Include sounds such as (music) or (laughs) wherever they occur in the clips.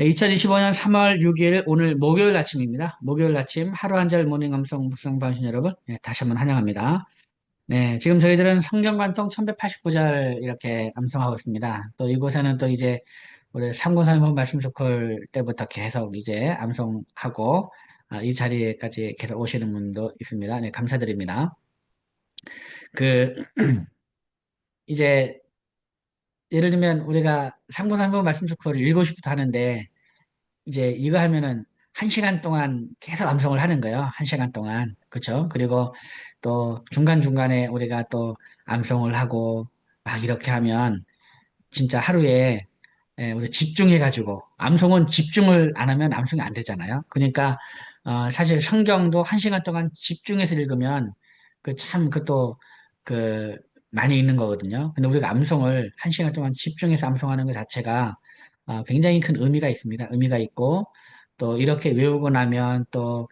2025년 3월 6일 오늘 목요일 아침입니다. 목요일 아침 하루 한 절 모닝 감성 묵상 방신 여러분 네, 다시 한번 환영합니다. 네, 지금 저희들은 성경관통 1189절 이렇게 암송하고 있습니다. 또 이곳에는 또 이제 우리 삼군삼문 말씀 스쿨 때부터 계속 이제 암송하고 아, 이 자리에까지 계속 오시는 분도 있습니다. 네, 감사드립니다. 그 (clears throat) 이제 예를 들면 우리가 삼군삼문 말씀 스쿨을 7시부터 하는데 이제 이거 하면은 한 시간 동안 계속 암송을 하는 거예요. 한 시간 동안. 그쵸? 그리고 또 중간중간에 우리가 또 암송을 하고 막 이렇게 하면 진짜 하루에 예, 우리 집중해가지고 암송은 집중을 안 하면 암송이 안 되잖아요. 그러니까 어, 사실 성경도 한 시간 동안 집중해서 읽으면 그 참 그것도 그 많이 읽는 거거든요. 근데 우리가 암송을 한 시간 동안 집중해서 암송하는 것 자체가 어, 굉장히 큰 의미가 있습니다. 의미가 있고 또 이렇게 외우고 나면 또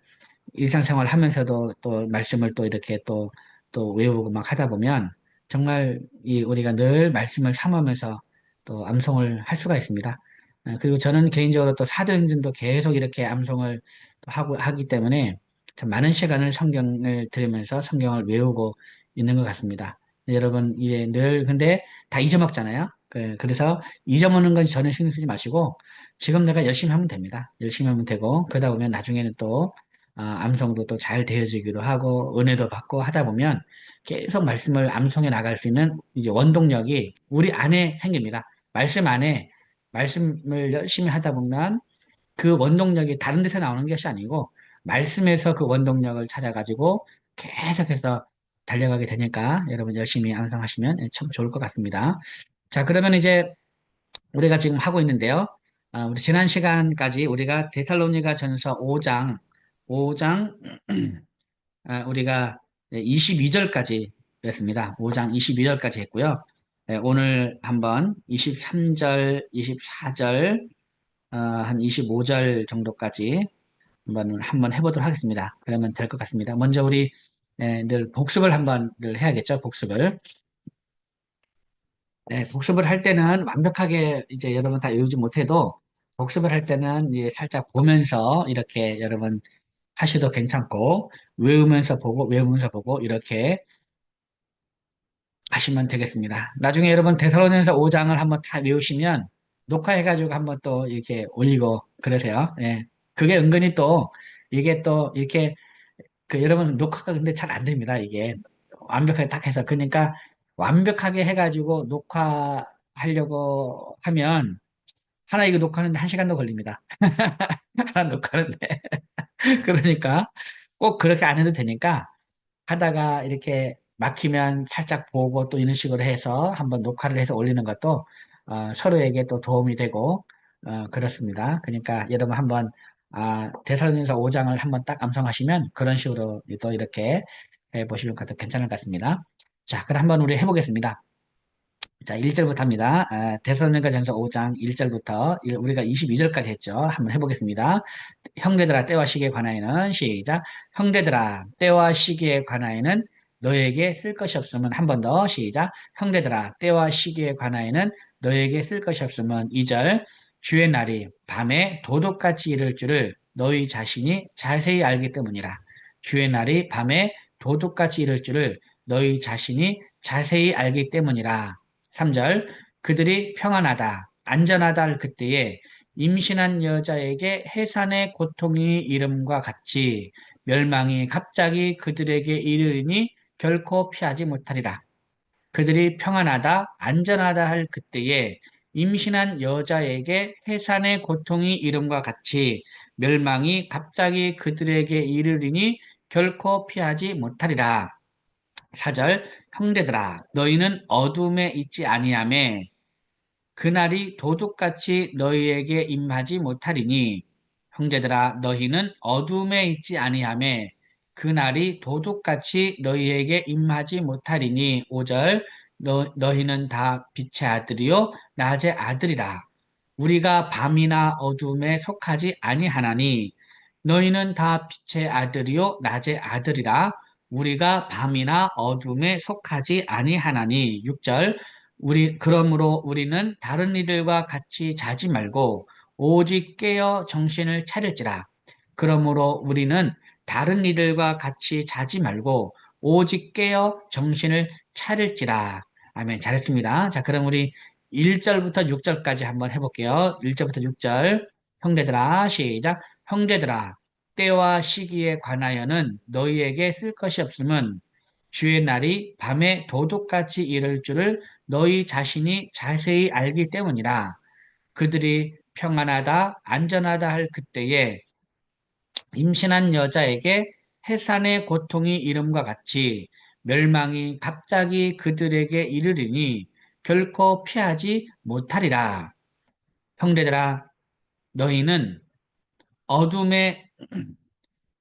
일상생활 하면서도 또 말씀을 또 이렇게 또, 또 외우고 막 하다 보면 정말 이 우리가 늘 말씀을 삼으면서 또 암송을 할 수가 있습니다. 어, 그리고 저는 개인적으로 또 사도행전도 계속 이렇게 암송을 또 하고 하기 때문에 참 많은 시간을 성경을 들으면서 성경을 외우고 있는 것 같습니다. 여러분 이제 늘 근데 다 잊어먹잖아요. 그, 그래서 잊어먹는 건 전혀 신경 쓰지 마시고 지금 내가 열심히 하면 됩니다. 열심히 하면 되고 그러다 보면 나중에는 또 아, 암송도 또 잘 되어지기도 하고 은혜도 받고 하다 보면 계속 말씀을 암송해 나갈 수 있는 이제 원동력이 우리 안에 생깁니다. 말씀 안에 말씀을 열심히 하다 보면 그 원동력이 다른 데서 나오는 것이 아니고 말씀에서 그 원동력을 찾아가지고 계속해서 달려가게 되니까 여러분 열심히 암송하시면 참 좋을 것 같습니다. 자, 그러면 이제 우리가 지금 하고 있는데요. 아, 우리 지난 시간까지 우리가 데살로니가 전서 5장, 5장, (clears throat) 아, 우리가 22절까지 했습니다. 5장 22절까지 했고요. 네, 오늘 한번 23절, 24절, 어, 한 25절 정도까지 한번, 한번 해보도록 하겠습니다. 그러면 될 것 같습니다. 먼저 우리 네, 늘 복습을 한번 늘 해야겠죠. 복습을. 네, 복습을 할 때는 완벽하게 이제 여러분 다 외우지 못해도 복습을 할 때는 이제 살짝 보면서 이렇게 여러분 하셔도 괜찮고 외우면서 보고 외우면서 보고 이렇게 하시면 되겠습니다. 나중에 여러분 데살로니가서 5장을 한번 다 외우시면 녹화해가지고 한번 또 이렇게 올리고 그러세요. 예. 그게 은근히 또 이게 또 이렇게 그 여러분 녹화가 근데 잘 안 됩니다. 이게 완벽하게 딱 해서 그러니까 완벽하게 해가지고 녹화하려고 하면 하나 이거 녹화하는데 한 시간도 걸립니다. (laughs) 하나 녹화하는데 (laughs) 그러니까 꼭 그렇게 안 해도 되니까 하다가 이렇게 막히면 살짝 보고 또 이런 식으로 해서 한번 녹화를 해서 올리는 것도 어, 서로에게 또 도움이 되고 어, 그렇습니다. 그러니까 여러분 한번 아, 대사로니서 5장을 한번 딱 암송하시면 그런 식으로 또 이렇게 해보시는 것도 괜찮을 것 같습니다. 자, 그럼 한번 우리 해보겠습니다. 자, 1절부터 합니다. 아, 데살로니가 전서 5장 1절부터 우리가 22절까지 했죠. 한번 해보겠습니다. 형제들아 때와 시기에 관하여는 시작. 형제들아 때와 시기에 관하여는 너에게 쓸 것이 없으면 한 번 더 시작. 형제들아 때와 시기에 관하여는 너에게 쓸 것이 없으면 2절 주의 날이 밤에 도둑같이 이를 줄을 너희 자신이 자세히 알기 때문이라. 주의 날이 밤에 도둑같이 이를 줄을 너희 자신이 자세히 알기 때문이라. 3절 그들이 평안하다, 안전하다 할 그때에 임신한 여자에게 해산의 고통이 이름과 같이 멸망이 갑자기 그들에게 이르리니 결코 피하지 못하리라. 그들이 평안하다, 안전하다 할 그때에 임신한 여자에게 해산의 고통이 이름과 같이 멸망이 갑자기 그들에게 이르리니 결코 피하지 못하리라. 4절 형제들아 너희는 어둠에 있지 아니하매 그날이 도둑같이 너희에게 임하지 못하리니 형제들아 너희는 어둠에 있지 아니하매 그날이 도둑같이 너희에게 임하지 못하리니 5절 너, 너희는 다 빛의 아들이요 낮의 아들이라 우리가 밤이나 어둠에 속하지 아니하나니 너희는 다 빛의 아들이요 낮의 아들이라 우리가 밤이나 어둠에 속하지 아니하나니 6절 우리 그러므로 우리는 다른 이들과 같이 자지 말고 오직 깨어 정신을 차릴지라. 그러므로 우리는 다른 이들과 같이 자지 말고 오직 깨어 정신을 차릴지라. 아멘. 잘했습니다. 자, 그럼 우리 1절부터 6절까지 한번 해볼게요. 1절부터 6절. 형제들아, 시작. 형제들아, 때와 시기에 관하여는 너희에게 쓸 것이 없음은 주의 날이 밤에 도둑같이 이를 줄을 너희 자신이 자세히 알기 때문이라. 그들이 평안하다, 안전하다 할 그때에 임신한 여자에게 해산의 고통이 이름과 같이 멸망이 갑자기 그들에게 이르리니 결코 피하지 못하리라. 형제들아, 너희는 어둠에 (clears throat)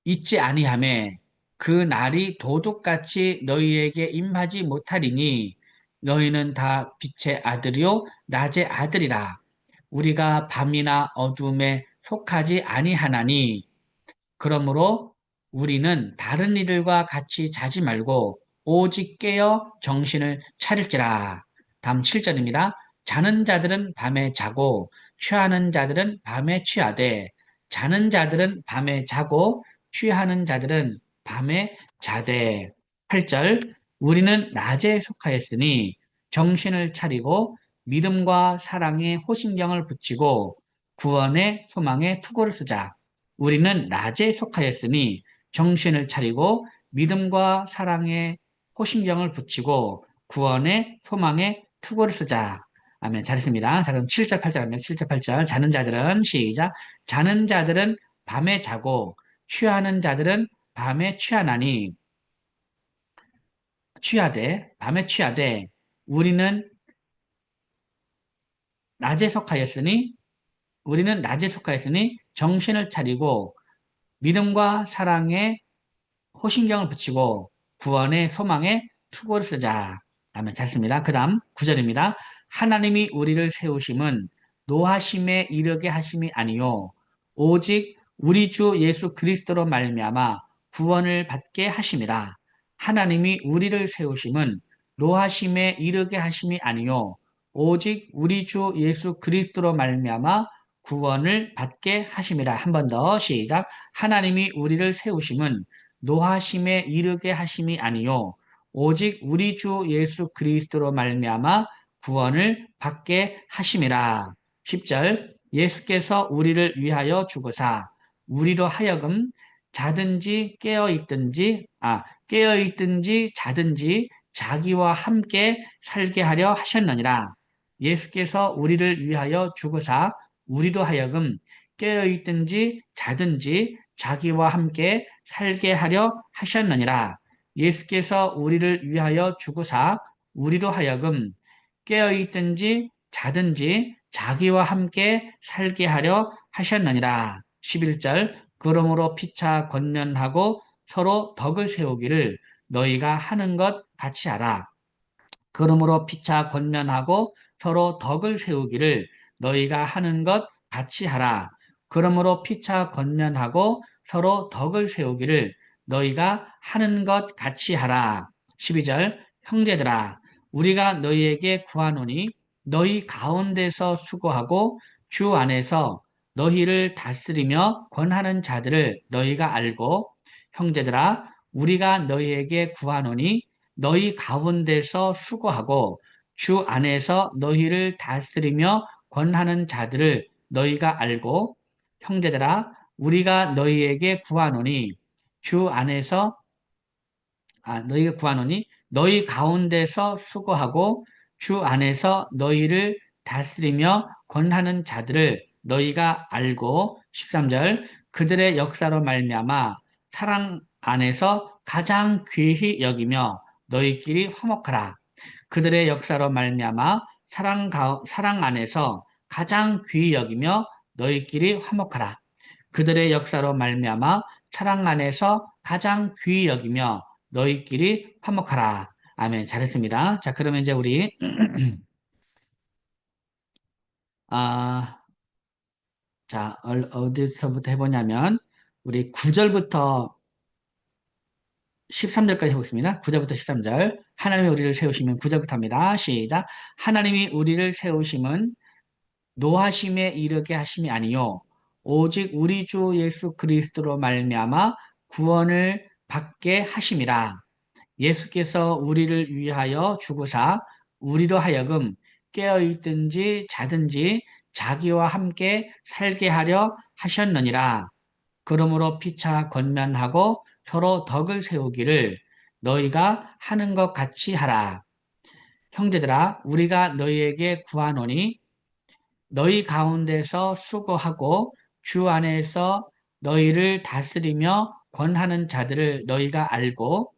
있지 아니하매 그 날이 도둑같이 너희에게 임하지 못하리니 너희는 다 빛의 아들이요 낮의 아들이라. 우리가 밤이나 어둠에 속하지 아니하나니 그러므로 우리는 다른 이들과 같이 자지 말고 오직 깨어 정신을 차릴지라. 다음 7절입니다. 자는 자들은 밤에 자고 취하는 자들은 밤에 취하되 자는 자들은 밤에 자고 취하는 자들은 밤에 자되 8절 우리는 낮에 속하였으니 정신을 차리고 믿음과 사랑에 호신경을 붙이고 구원의 소망에 투구를 쓰자. 우리는 낮에 속하였으니 정신을 차리고 믿음과 사랑에 호신경을 붙이고 구원의 소망에 투구를 쓰자. 아멘. 잘했습니다. 자, 그럼 7절, 8절 하면 7절, 8절. 자는 자들은 시작. 자는 자들은 밤에 자고 취하는 자들은 밤에 취하나니 취하되 밤에 취하되 우리는 낮에 속하였으니 우리는 낮에 속하였으니 정신을 차리고 믿음과 사랑에 호신경을 붙이고 구원의 소망에 투구를 쓰자. 아멘. 잘습니다. 그 다음 9절입니다. 하나님이 우리를 세우심은 노하심에 이르게 하심이 아니요 오직 우리 주 예수 그리스도로 말미암아 구원을 받게 하심이라. 하나님이 우리를 세우심은 노하심에 이르게 하심이 아니요 오직 우리 주 예수 그리스도로 말미암아 구원을 받게 하심이라. 한 번 더 시작. 하나님이 우리를 세우심은 노하심에 이르게 하심이 아니요 오직 우리 주 예수 그리스도로 말미암아 구원을 받게 하심이라. 10절 예수께서 우리를 위하여 죽으사 우리로 하여금 자든지 깨어 있든지 아 깨어 있든지 자든지 자기와 함께 살게 하려 하셨느니라. 예수께서 우리를 위하여 죽으사 우리로 하여금 깨어 있든지 자든지 자기와 함께 살게 하려 하셨느니라. 예수께서 우리를 위하여 죽으사 우리로 하여금 깨어 있든지 자든지 자기와 함께 살게 하려 하셨느니라. 11절 그러므로 피차 권면하고 서로 덕을 세우기를 너희가 하는 것 같이 하라. 그러므로 피차 권면하고 서로 덕을 세우기를 너희가 하는 것 같이 하라. 그러므로 피차 권면하고 서로 덕을 세우기를 너희가 하는 것 같이 하라. 12절 형제들아 우리가 너희에게 구하노니 너희 가운데서 수고하고 주 안에서 너희를 다스리며 권하는 자들을 너희가 알고 형제들아 우리가 너희에게 구하노니 너희 가운데서 수고하고 주 안에서 너희를 다스리며 권하는 자들을 너희가 알고 형제들아 우리가 너희에게 구하노니 주 안에서 아 너희가 구하노니 너희 가운데서 수고하고 주 안에서 너희를 다스리며 권하는 자들을 너희가 알고 13절 그들의 역사로 말미암아 사랑 안에서 가장 귀히 여기며 너희끼리 화목하라. 그들의 역사로 말미암아 사랑 가, 사랑 안에서 가장 귀히 여기며 너희끼리 화목하라. 그들의 역사로 말미암아 사랑 안에서 가장 귀히 여기며 너희끼리 화목하라. 아멘. 잘했습니다. 자, 그러면 이제 우리 (clears throat) 아, 자, 어디서부터 해보냐면 우리 9절부터 13절까지 해보겠습니다. 9절부터 13절. 하나님이 우리를 세우시면 9절부터 합니다. 시작. 하나님이 우리를 세우심은 노하심에 이르게 하심이 아니요 오직 우리 주 예수 그리스도로 말미암아 구원을 받게 하심이라. 예수께서 우리를 위하여 죽으사 우리로 하여금 깨어 있든지 자든지 자기와 함께 살게 하려 하셨느니라. 그러므로 피차 권면하고 서로 덕을 세우기를 너희가 하는 것 같이 하라. 형제들아, 우리가 너희에게 구하노니 너희 가운데서 수고하고 주 안에서 너희를 다스리며 권하는 자들을 너희가 알고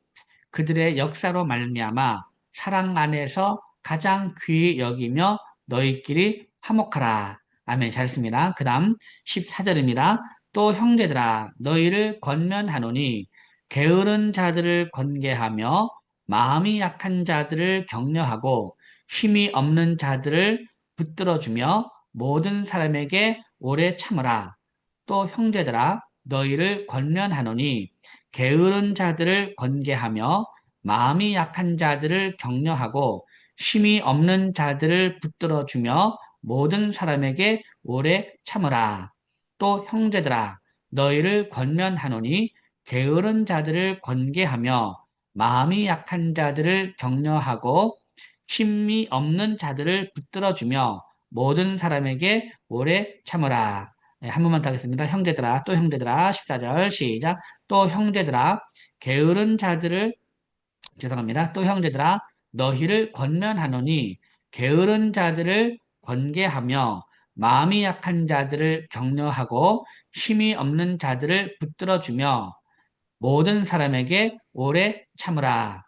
그들의 역사로 말미암아 사랑 안에서 가장 귀히 여기며 너희끼리 화목하라. 아멘. 잘했습니다. 그 다음 14절입니다. 또 형제들아 너희를 권면하노니 게으른 자들을 권계하며 마음이 약한 자들을 격려하고 힘이 없는 자들을 붙들어주며 모든 사람에게 오래 참으라. 또 형제들아 너희를 권면하노니 게으른 자들을 권계하며 마음이 약한 자들을 격려하고 힘이 없는 자들을 붙들어 주며 모든 사람에게 오래 참으라. 또 형제들아 너희를 권면하노니 게으른 자들을 권계하며 마음이 약한 자들을 격려하고 힘이 없는 자들을 붙들어 주며 모든 사람에게 오래 참으라. 네, 한 번만 더 하겠습니다. 형제들아, 또 형제들아, 14절 시작. 또 형제들아, 게으른 자들을 죄송합니다. 또 형제들아, 너희를 권면하노니 게으른 자들을 권계하며 마음이 약한 자들을 격려하고 힘이 없는 자들을 붙들어 주며 모든 사람에게 오래 참으라.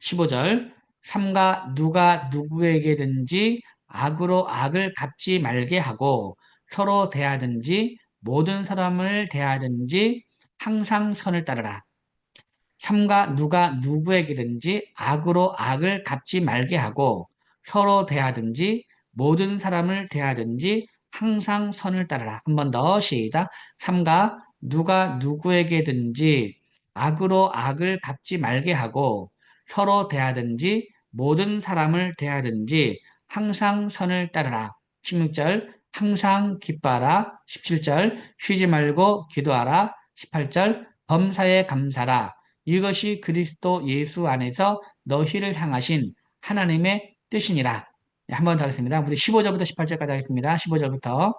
15절 삼가 누가 누구에게든지 악으로 악을 갚지 말게 하고 서로 대하든지 모든 사람을 대하든지 항상 선을 따르라. 삼가 누가 누구에게든지 악으로 악을 갚지 말게 하고 서로 대하든지 모든 사람을 대하든지 항상 선을 따르라. 한 번 더 시작. 삼가 누가 누구에게든지 악으로 악을 갚지 말게 하고 서로 대하든지 모든 사람을 대하든지 항상 선을 따르라. 16절 항상 기뻐하라. 17절 쉬지 말고 기도하라. 18절 범사에 감사라. 이것이 그리스도 예수 안에서 너희를 향하신 하나님의 뜻이니라. 네, 한번 더 하겠습니다. 우리 15절부터 18절까지 하겠습니다. 15절부터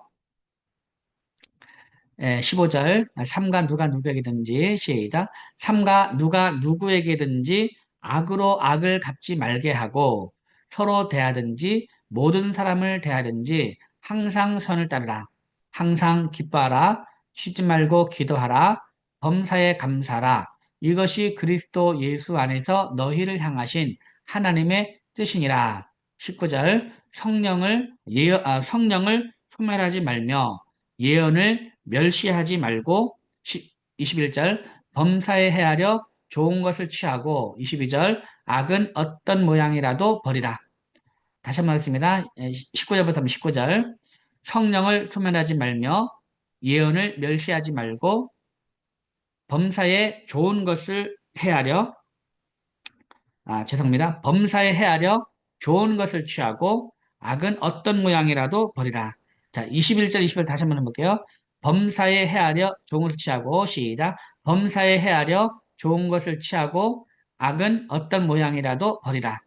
15절 삼가 누가 누구에게든지 시작 삼가 누가 누구에게든지 악으로 악을 갚지 말게 하고 서로 대하든지 모든 사람을 대하든지 항상 선을 따르라. 항상 기뻐하라. 쉬지 말고 기도하라. 범사에 감사라. 이것이 그리스도 예수 안에서 너희를 향하신 하나님의 뜻이니라. 19절 성령을 예언, 아, 성령을 소멸하지 말며 예언을 멸시하지 말고 21절 범사에 헤아려 좋은 것을 취하고 22절 악은 어떤 모양이라도 버리라. 다시 한번 하겠습니다. 19절부터 19절. 성령을 소멸하지 말며 예언을 멸시하지 말고 범사에 좋은 것을 헤아려 아, 죄송합니다. 범사에 헤아려 좋은 것을 취하고 악은 어떤 모양이라도 버리라. 자, 21절, 20절 다시 한번 해볼게요. 범사에 헤아려 좋은 것을 취하고 시작. 범사에 헤아려 좋은 것을 취하고 악은 어떤 모양이라도 버리라.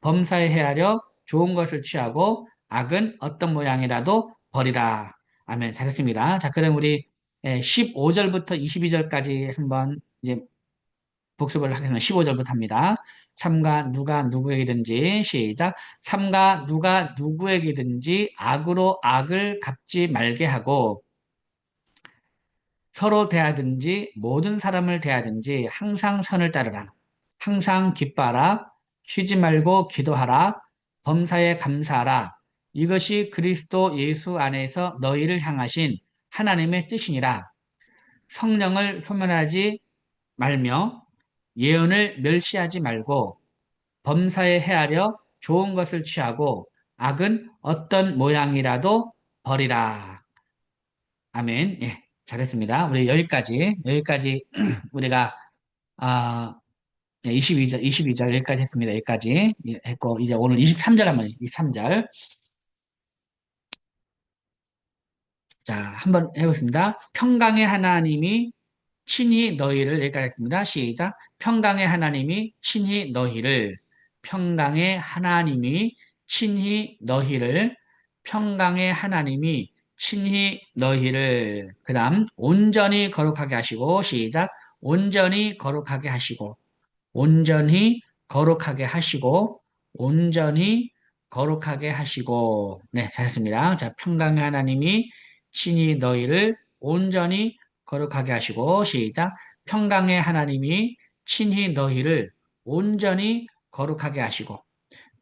범사에 헤아려 좋은 것을 취하고 악은 어떤 모양이라도 버리라. 아멘. 잘했습니다. 자, 그럼 우리 15절부터 22절까지 한번 이제 복습을 하겠습니다. 15절부터 합니다. 삼가 누가 누구에게든지 시작. 삼가 누가 누구에게든지 악으로 악을 갚지 말게 하고 서로 대하든지 모든 사람을 대하든지 항상 선을 따르라. 항상 기뻐하라. 쉬지 말고 기도하라. 범사에 감사하라. 이것이 그리스도 예수 안에서 너희를 향하신 하나님의 뜻이니라. 성령을 소멸하지 말며 예언을 멸시하지 말고 범사에 헤아려 좋은 것을 취하고 악은 어떤 모양이라도 버리라. 아멘. 예, 잘했습니다. 우리 여기까지 여기까지 (clears throat) 우리가 아 22절, 22절 여기까지 했습니다. 여기까지 했고, 이제 오늘 23절 한번, 23절. 자, 한번 해보겠습니다. 평강의 하나님이 친히 너희를 여기까지 했습니다. 시작. 평강의 하나님이 친히 너희를 평강의 하나님이 친히 너희를 평강의 하나님이 친히 너희를 그 다음 온전히 거룩하게 하시고 시작 온전히 거룩하게 하시고 온전히 거룩하게 하시고 온전히 거룩하게 하시고 네 잘했습니다. 자 평강의 하나님이 친히 너희를 온전히 거룩하게 하시고 시작 평강의 하나님이 친히 너희를 온전히 거룩하게 하시고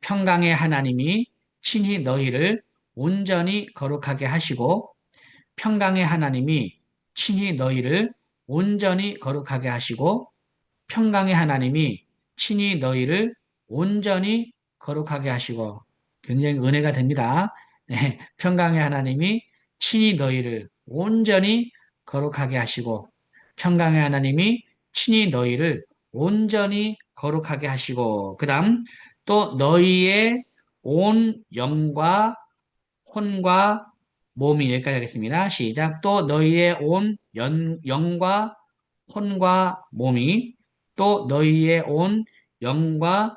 평강의 하나님이 친히 너희를 온전히 거룩하게 하시고 평강의 하나님이 친히 너희를 온전히 거룩하게 하시고 평강의 하나님이 친히 너희를 온전히 거룩하게 하시고 굉장히 은혜가 됩니다. 네, 평강의 하나님이 친히 너희를 온전히 거룩하게 하시고 평강의 하나님이 친히 너희를 온전히 거룩하게 하시고 그 다음 또 너희의 온 영과 혼과 몸이 여기까지 하겠습니다. 시작. 또 너희의 온 연, 영과 혼과 몸이 또 너희의 온 영과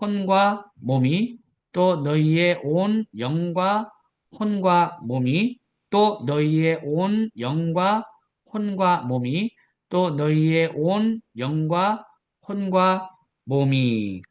혼과 몸이 또 너희의 온 영과 혼과 몸이 또 너희의 온 영과 혼과 몸이 또 너희의 온 영과 혼과 몸이.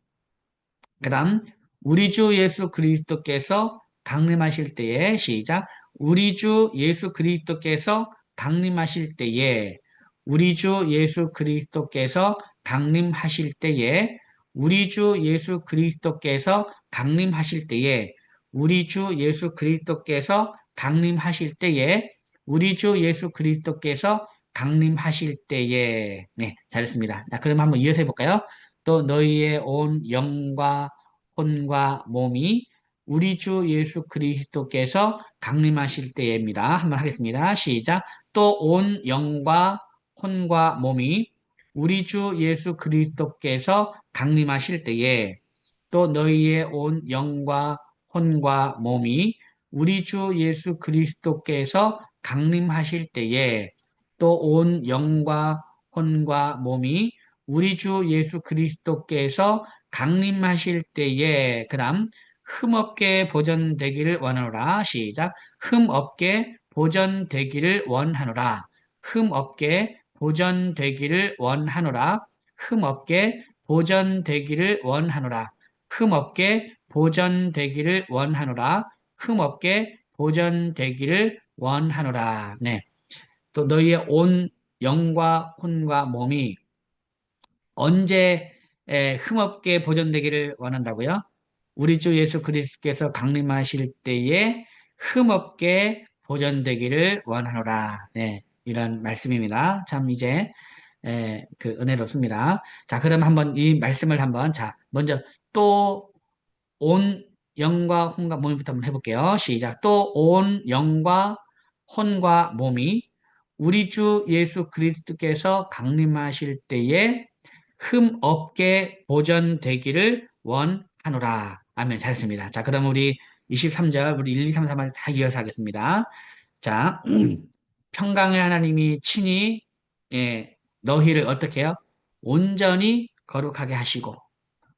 그 다음 우리 주 예수 그리스도께서 강림하실 때에 시작. 우리 주 예수 그리스도께서 강림하실 때에 우리 주 예수 그리스도께서 강림하실 때에 우리 주 예수 그리스도께서 강림하실 때에 우리 주 예수 그리스도께서 강림하실 때에 우리 주 예수 그리스도께서 강림하실 때에 네 잘했습니다. 자, 그럼 한번 이어서 해볼까요? 또 너희의 온 영과 혼과 몸이 우리 주 예수 그리스도께서 강림하실 때입니다. 한번 하겠습니다. 시작. 또 온 영과 혼과 몸이 우리 주 예수 그리스도께서 강림하실 때에 또 너희의 온 영과 혼과 몸이 우리 주 예수 그리스도께서 강림하실 때에 또 온 영과 혼과 몸이 우리 주 예수 그리스도께서 강림하실 때에 그 다음 흠없게 보존되기를 원하노라. 시작. 흠없게 보존되기를 원하노라. 흠없게 보존되기를 원하노라 흠없게 보존되기를 원하노라 흠없게 보존되기를 원하노라 흠없게 보존되기를 원하노라 네. 또 너희의 온 영과 혼과 몸이 언제 흠없게 보존되기를 원한다고요? 우리 주 예수 그리스도께서 강림하실 때에 흠없게 보존되기를 원하노라. 네, 이런 말씀입니다. 참 이제 에, 그 은혜롭습니다. 자, 그럼 한번 이 말씀을 한번 자 먼저 또 온 영과 혼과 몸부터 한번 해볼게요. 시작. 또 온 영과 혼과 몸이 우리 주 예수 그리스도께서 강림하실 때에 흠 없게 보존되기를 원하노라. 아멘. 잘했습니다. 자, 그럼 우리 23절, 우리 1, 2, 3, 4말 다 이어서 하겠습니다. 자, (clears throat) 평강의 하나님이 친히 예, 너희를 어떻게 해요? 온전히 거룩하게 하시고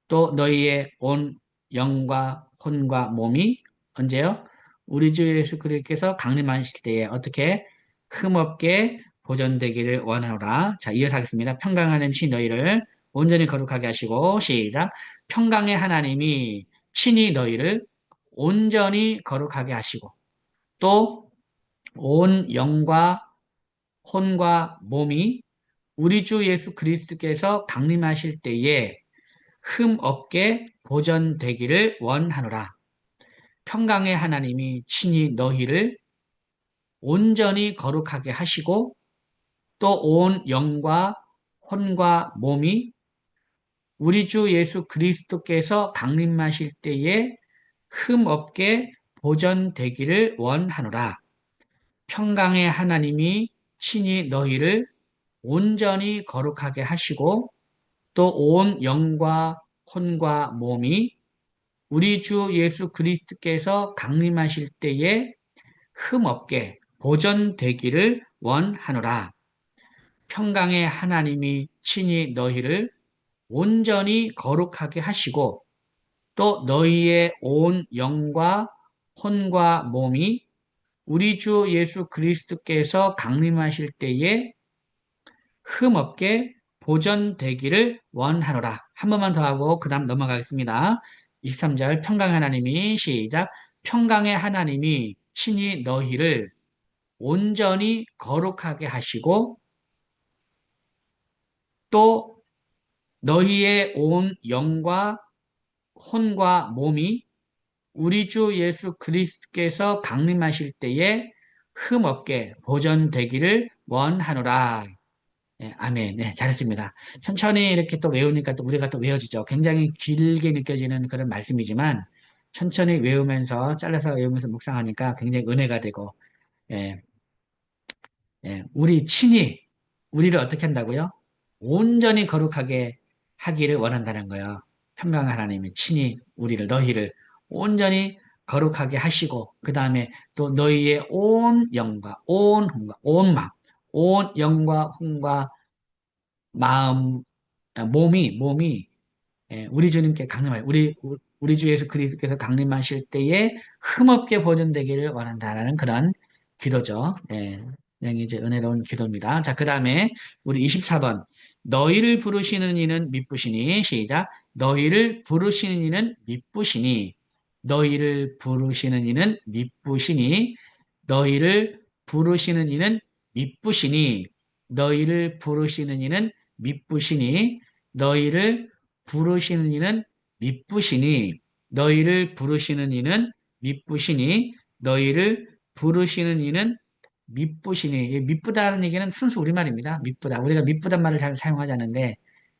또 너희의 온 영과 혼과 몸이 언제요? 우리 주 예수 그리스도께서 강림하실 때에 어떻게 흠없게 보존되기를 원하노라. 자, 이어서 하겠습니다. 평강의 하나님 친 너희를 온전히 거룩하게 하시고 시작. 평강의 하나님이 친히 너희를 온전히 거룩하게 하시고 또 온 영과 혼과 몸이 우리 주 예수 그리스도께서 강림하실 때에 흠 없게 보존되기를 원하노라. 평강의 하나님이 친히 너희를 온전히 거룩하게 하시고 또 온 영과 혼과 몸이 우리 주 예수 그리스도께서 강림하실 때에 흠 없게 보존되기를 원하노라. 평강의 하나님이 친히 너희를 온전히 거룩하게 하시고 또 온 영과 혼과 몸이 우리 주 예수 그리스도께서 강림하실 때에 흠 없게 보존되기를 원하노라. 평강의 하나님이 친히 너희를 온전히 거룩하게 하시고 또 너희의 온 영과 혼과 몸이 우리 주 예수 그리스도께서 강림하실 때에 흠없게 보존되기를 원하노라. 한 번만 더 하고 그 다음 넘어가겠습니다. 23절 평강 하나님이 시작 평강의 하나님이 친히 너희를 온전히 거룩하게 하시고 또 너희의 온 영과 혼과 몸이 우리 주 예수 그리스도께서 강림하실 때에 흠없게 보존되기를 원하노라. 네, 아멘. 네, 잘했습니다. 천천히 이렇게 또 외우니까 또 우리가 또 외워지죠. 굉장히 길게 느껴지는 그런 말씀이지만 천천히 외우면서 잘라서 외우면서 묵상하니까 굉장히 은혜가 되고 예, 예, 우리 친히 우리를 어떻게 한다고요? 온전히 거룩하게 하기를 원한다는 거예요. 평강 하나님이 친히 우리를 너희를 온전히 거룩하게 하시고 그 다음에 또 너희의 온 영과 온 혼과 온 마음 온 영과 혼과 마음 아, 몸이 몸이 예, 우리 주님께 강림하여 우리 우리 주 예수 그리스도께서 강림하실 때에 흠없게 보존되기를 원한다라는 그런 기도죠. 예, 굉장히 이제 은혜로운 기도입니다. 자, 그 다음에 우리 24번 너희를 부르시는 이는 미쁘시니 시작 너희를 부르시는 이는 미쁘시니 너희를 부르시는 이는 미쁘시니 너희를 부르시는 이는 미쁘시니 너희를 부르시는 이는 미쁘시니 너희를 부르시는 이는 미쁘시니 너희를 부르시는 이는 미쁘시니 너희를 부르시는 이는 미쁘시니 미쁘다는 얘기는 순수 우리말입니다. 미쁘다. 우리가 미쁘단 말을 잘 사용하지 않는데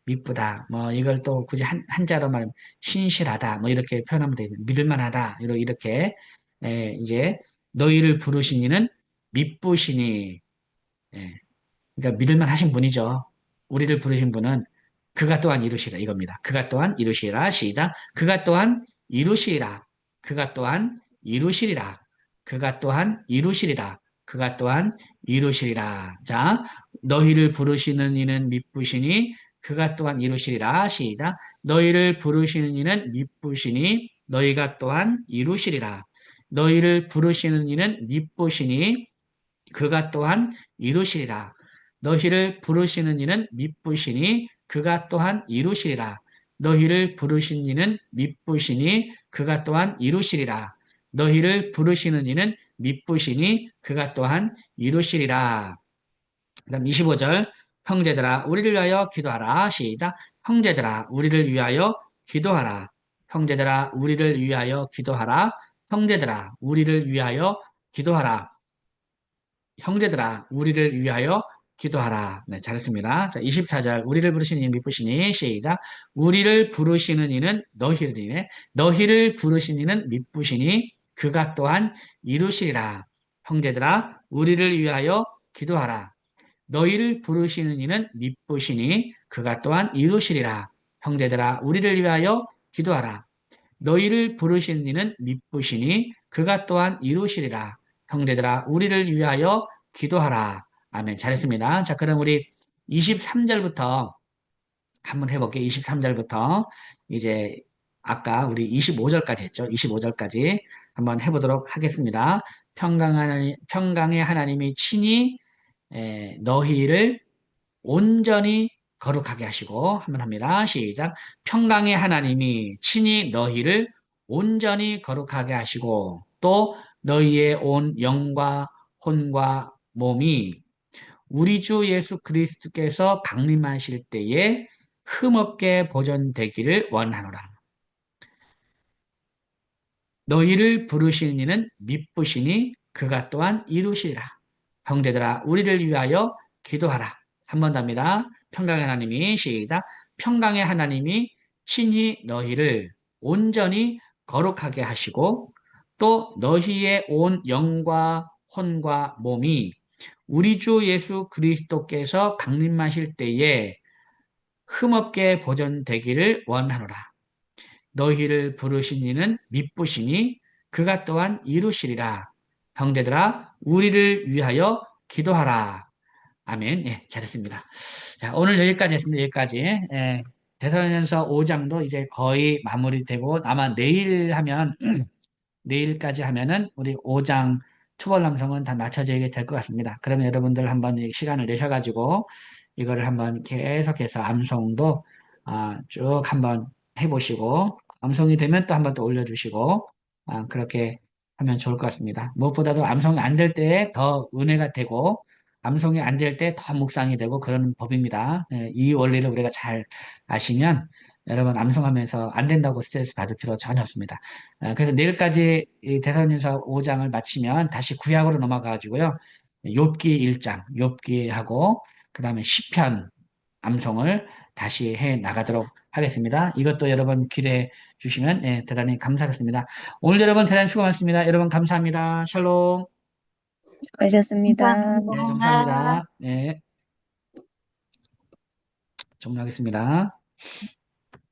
미쁘다. 뭐 이걸 또 굳이 한, 한자로 말하면 신실하다. 뭐 이렇게 표현하면 되죠. 믿을만하다. 이렇게 에, 이제 너희를 부르시니는 미쁘시니 예. 그러니까 믿을만 하신 분이죠. 우리를 부르신 분은 그가 또한 이루시라 이겁니다. 그가 또한 이루시라 시작. 그가 또한 이루시리라. 그가 또한 이루시리라. 그가 또한 이루시리라. 그가 또한 이루시리라. 자, 너희를 부르시는 이는 미쁘시니 그가 또한 이루시리라. 시작. 너희를 부르시는 이는 미쁘시니 너희가 또한 이루시리라. 너희를 부르시는 이는 미쁘시니 그가 또한 이루시리라. 너희를 부르시는 이는 미쁘시니 그가 또한 이루시리라. 너희를 부르신 이는 미쁘시니 그가 또한 이루시리라. 너희를 부르시는 이는 미쁘시니 그가 또한 이루시리라. 그 다음 25절 형제들아 우리를 위하여 기도하라. 시작 형제들아 우리를 위하여 기도하라. 형제들아 우리를 위하여 기도하라. 형제들아 우리를 위하여 기도하라. 형제들아 우리를 위하여 기도하라. 네, 잘했습니다. 자, 24절. 우리를 부르시는 이는 미쁘시니 시작. 우리를 부르시는 이는 너희를 이네. 너희를 부르시는 이는 미쁘시니 그가 또한 이루시리라. 형제들아 우리를 위하여 기도하라. 너희를 부르시는 이는 미쁘시니 그가 또한 이루시리라. 형제들아 우리를 위하여 기도하라. 너희를 부르시는 이는 미쁘시니 그가 또한 이루시리라. 형제들아 우리를 위하여 기도하라. 아멘. 잘했습니다. 자, 그럼 우리 23절부터 한번 해볼게요. 23절부터 이제 아까 우리 25절까지 했죠. 25절까지 한번 해보도록 하겠습니다. 평강하나님, 평강의 하나님이 친히 에, 너희를 온전히 거룩하게 하시고 한번 합니다. 시작. 평강의 하나님이 친히 너희를 온전히 거룩하게 하시고 또 너희의 온 영과 혼과 몸이 우리 주 예수 그리스도께서 강림하실 때에 흠없게 보존되기를 원하노라. 너희를 부르시는 이는 미쁘시니 그가 또한 이루시리라. 형제들아 우리를 위하여 기도하라. 한번더 합니다. 평강의 하나님이 시작. 평강의 하나님이 친히 너희를 온전히 거룩하게 하시고 또 너희의 온 영과 혼과 몸이 우리 주 예수 그리스도께서 강림하실 때에 흠없게 보존되기를 원하노라. 너희를 부르신 이는 미쁘시니 그가 또한 이루시리라. 형제들아 우리를 위하여 기도하라. 아멘. 예, 잘했습니다. 자, 오늘 여기까지 했습니다. 여기까지. 예, 대사전서 5장도 이제 거의 마무리되고 아마 내일 하면 (clears throat) 내일까지 하면은 우리 5장 초벌 남성은 다 맞춰지게 될 것 같습니다. 그러면 여러분들 한번 이 시간을 내셔가지고 이거를 한번 계속해서 암송도 아, 쭉 한번 해보시고 암송이 되면 또 한번 또 올려주시고 아, 그렇게 하면 좋을 것 같습니다. 무엇보다도 암송이 안 될때더 은혜가 되고 암송이 안 될 때 더 묵상이 되고 그런 법입니다. 예, 이 원리를 우리가 잘 아시면 여러분 암송하면서 안 된다고 스트레스 받을 필요 전혀 없습니다. 아, 그래서 내일까지 이 대사전서 5장을 마치면 다시 구약으로 넘어가가지고요. 욥기 1장, 욥기하고 그 다음에 시편 암송을 다시 해 나가도록 하겠습니다. 이것도 여러분 기대해 주시면 예, 대단히 감사하겠습니다. 오늘 여러분 대단히 수고 많습니다. 여러분 감사합니다. 샬롬. 수고하셨습니다. 네, 감사합니다. 네. 종료하겠습니다.